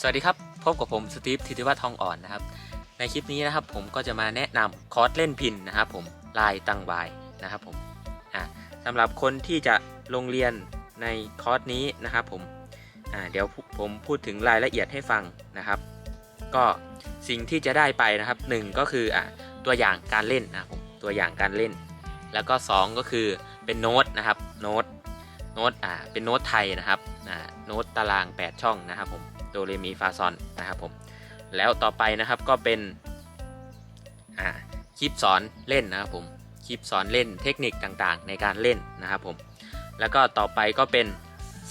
สวัสดีครับ พบกับผมสตีฟธิติวัฒน์ทองอ่อนนะครับ ในคลิปนี้นะครับผมก็จะมาแนะนำคอร์สเล่นพินนะครับผมลายตังวายนะครับผมอ่าสำหรับคนที่จะลงเรียนในคอร์สนี้นะครับผมอ่าเดี๋ยวผมพูดถึงรายละเอียดให้ฟังนะครับ ก็สิ่งที่จะได้ไปนะครับหนึ่งก็คืออ่าตัวอย่างการเล่นนะครับผมตัวอย่างการเล่น แล้วก็สองก็คือเป็นโน้ตนะครับโน้ตโน้ตอ่าเป็นโน้ตไทยนะครับอ่าโน้ตตาราง 8 ช่องนะครับผม โดเรมีฟาซอนนะครับผมแล้วต่อไปนะครับก็เป็นคลิปสอนเล่นนะครับผมคลิปสอนเล่นเทคนิคต่างๆ ในการเล่นนะครับผมแล้วก็ต่อไปก็เป็น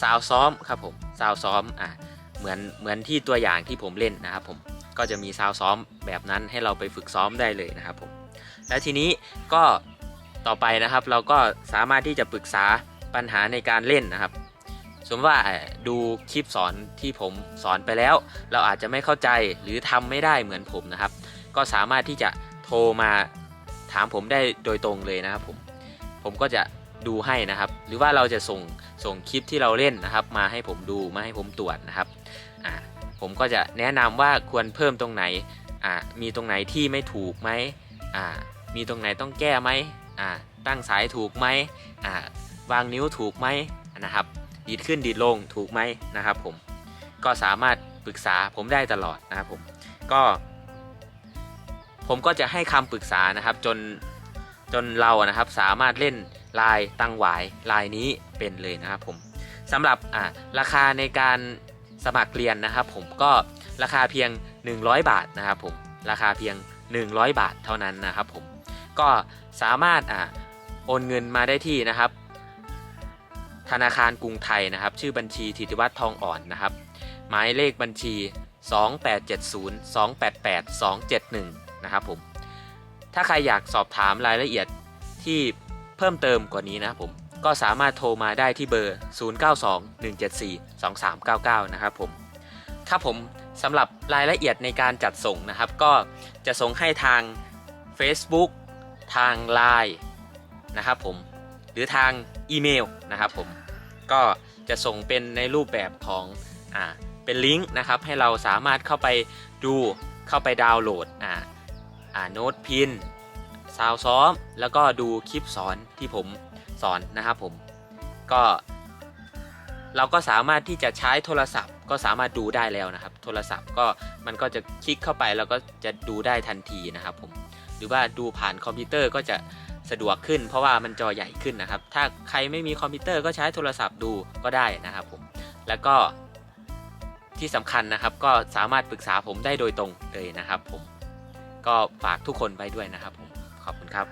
ซาวซ้อมครับผมซาวซ้อมอ่าเหมือนเหมือนที่ตัวอย่างที่ผมเล่นนะครับผมก็จะมีซาวซ้อมแบบนั้นให้เราไปฝึกซ้อมได้เลยนะครับผมแล้วทีนี้ก็ต่อไปนะครับเราก็สามารถที่จะปรึกษาปัญหาในการเล่นนะครับ สมมติว่าดูคลิปสอนที่ผมสอนไปแล้ว เราอาจจะไม่เข้าใจหรือทำไม่ได้เหมือนผมนะครับ ก็สามารถที่จะโทรมาถามผมได้โดยตรงเลยนะครับผมผมก็จะดูให้นะครับ หรือว่าเราจะส่งส่งคลิปที่เราเล่นนะครับ มาให้ผมดูมาให้ผมตรวจนะครับอ่าผมก็จะแนะนำว่าควรเพิ่มตรงไหนอ่ามีตรงไหนที่ไม่ถูกไหมอ่ามีตรงไหนต้องแก้ไหมอ่าตั้งสายถูกไหมอ่าวางนิ้วถูกไหมนะครับ ดีดขึ้นดีดลงถูกไหมนะครับผมก็สามารถปรึกษาผมได้ตลอดนะครับผมก็ ผมก็จะให้คำปรึกษานะครับจนจนเรานะครับสามารถเล่นลายตั้งหวายลายนี้เป็นเลยนะครับผมสำหรับอ่าราคาในการสมัครเรียนนะครับ ผมก็ราคาเพียง 100 บาทนะครับผมราคาเพียง 100 บาทเท่านั้นนะครับผมก็สามารถอ่าโอนเงินมาได้ที่นะครับ ธนาคารกรุงไทยนะครับ ชื่อบัญชีธิติวัฒน์ทองอ่อนนะครับ หมายเลขบัญชี 2870 288 271 นะครับผม ถ้าใครอยากสอบถามรายละเอียดที่เพิ่มเติมกว่านี้นะครับผม ก็สามารถโทรมาได้ที่เบอร์ 092174 2399 นะครับผม ครับผมสำหรับรายละเอียดในการจัดส่งนะครับ ก็จะส่งให้ทาง Facebook ทาง Line นะครับผม หรือทาง อีเมลนะครับผมก็จะส่งเป็นในรูปแบบของอ่าเป็นลิงก์นะครับให้เราสามารถเข้าไปดูเข้าไปดาวน์โหลดอ่าอ่าโน้ตพินซาวซ้อม แล้วก็ดูคลิปสอนที่ผมสอนนะครับผมก็เราก็สามารถที่จะใช้โทรศัพท์ ก็สามารถดูได้แล้วนะครับ โทรศัพท์ก็มันก็จะคลิกเข้าไปแล้วก็จะดูได้ทันทีนะครับผมหรือว่าดูผ่านคอมพิวเตอร์ก็จะ สะดวกขึ้น เพราะว่ามันจอใหญ่ขึ้นนะครับ ถ้าใครไม่มีคอมพิวเตอร์ก็ใช้โทรศัพท์ดูก็ได้นะครับผมแล้วก็ที่สำคัญนะครับก็สามารถปรึกษาผมได้โดยตรงเลยนะครับผมก็ฝากทุกคนไปด้วยนะครับผมขอบคุณครับ